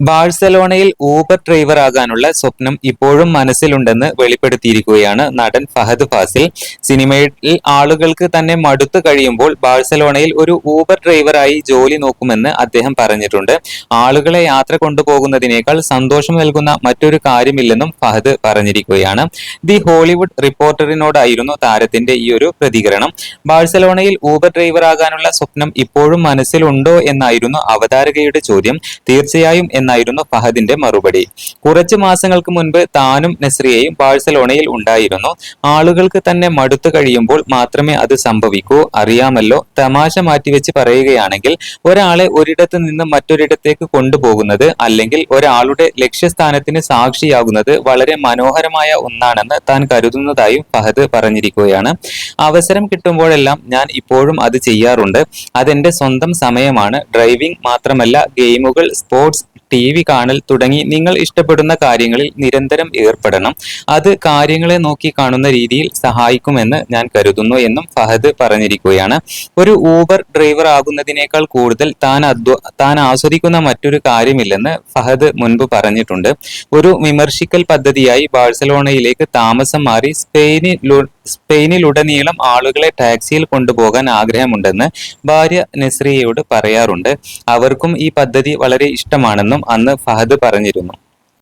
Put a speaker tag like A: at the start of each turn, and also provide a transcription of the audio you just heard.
A: ബാഴ്സലോണയിൽ Uber driver ആകാനുള്ള സ്വപ്നം ഇപ്പോഴും മനസ്സിലുണ്ടെന്ന് വെളിപ്പെടുത്തിയിരിക്കുകയാണ് നടൻ ഫഹദ് ഫാസിൽ. സിനിമയിൽ ആളുകൾക്ക് തന്നെ മടുത്തു കഴിയുമ്പോൾ ബാഴ്സലോണയിൽ ഒരു ഊബർ ഡ്രൈവറായി ജോലി നോക്കുമെന്ന് അദ്ദേഹം പറഞ്ഞിട്ടുണ്ട്. ആളുകളെ യാത്ര കൊണ്ടുപോകുന്നതിനേക്കാൾ സന്തോഷം നൽകുന്ന മറ്റൊരു കാര്യമില്ലെന്നും ഫഹദ് പറഞ്ഞിരിക്കുകയാണ്. ദി ഹോളിവുഡ് റിപ്പോർട്ടറിനോടായിരുന്നു താരത്തിന്റെ ഈ ഒരു പ്രതികരണം. ബാഴ്സലോണയിൽ ഊബർ ഡ്രൈവർ ആകാനുള്ള സ്വപ്നം ഇപ്പോഴും മനസ്സിലുണ്ടോ എന്നായിരുന്നു അവതാരകയുടെ ചോദ്യം. തീർച്ചയായും എന്നായിരുന്നു ഫഹദിന്റെ മറുപടി. കുറച്ച് മാസങ്ങൾക്ക് മുൻപ് താനും നസ്രിയയും ബാഴ്സലോണയിൽ ഉണ്ടായിരുന്നു. ആളുകൾക്ക് തന്നെ മടുത്തു കഴിയുമ്പോൾ മാത്രമേ അത് സംഭവിക്കൂ. അറിയാമല്ലോ തമാശ മാറ്റിവെച്ച് പറയുകയാണെങ്കിൽ ഒരാളെ ഒരിടത്ത് നിന്ന് മറ്റൊരിടത്തേക്ക് കൊണ്ടുപോകുന്നത് അല്ലെങ്കിൽ ഒരാളുടെ ലക്ഷ്യസ്ഥാനത്തിന് സാക്ഷിയാകുന്നത് വളരെ മനോഹരമായ ഒന്നാണെന്ന് താൻ കരുതുന്നതായും ഫഹദ് പറഞ്ഞിരിക്കുകയാണ്. അവസരം കിട്ടുമ്പോഴെല്ലാം ഞാൻ ഇപ്പോഴും അത് ചെയ്യാറുണ്ട്. അതെന്റെ സ്വന്തം സമയമാണ്. ഡ്രൈവിംഗ് മാത്രമല്ല ഗെയിമുകൾ സ്പോർട്സ് ടി വി കാണൽ തുടങ്ങി നിങ്ങൾ ഇഷ്ടപ്പെടുന്ന കാര്യങ്ങളിൽ നിരന്തരം ഏർപ്പെടണം. അത് കാര്യങ്ങളെ നോക്കി കാണുന്ന രീതിയിൽ സഹായിക്കുമെന്ന് ഞാൻ കരുതുന്നു എന്നും ഫഹദ് പറഞ്ഞിരിക്കുകയാണ്. ഒരു ഊബർ ഡ്രൈവർ ആകുന്നതിനേക്കാൾ കൂടുതൽ താൻ അധ്വ താൻ ആസ്വദിക്കുന്ന മറ്റൊരു കാര്യമില്ലെന്ന് ഫഹദ് മുൻപ് പറഞ്ഞിട്ടുണ്ട്. ഒരു വിമർശിക്കൽ പദ്ധതിയായി ബാഴ്സലോണയിലേക്ക് താമസം മാറി സ്പെയിനിലു സ്പെയിനിലുടനീളം ആളുകളെ ടാക്സിയിൽ കൊണ്ടുപോകാൻ ആഗ്രഹമുണ്ടെന്ന് ഭാര്യ നെസ്രിയയോട് പറയാറുണ്ട്. അവർക്കും ഈ പദ്ധതി വളരെ ഇഷ്ടമാണെന്നും അന്ന് ഫഹദ് പറഞ്ഞിരുന്നു.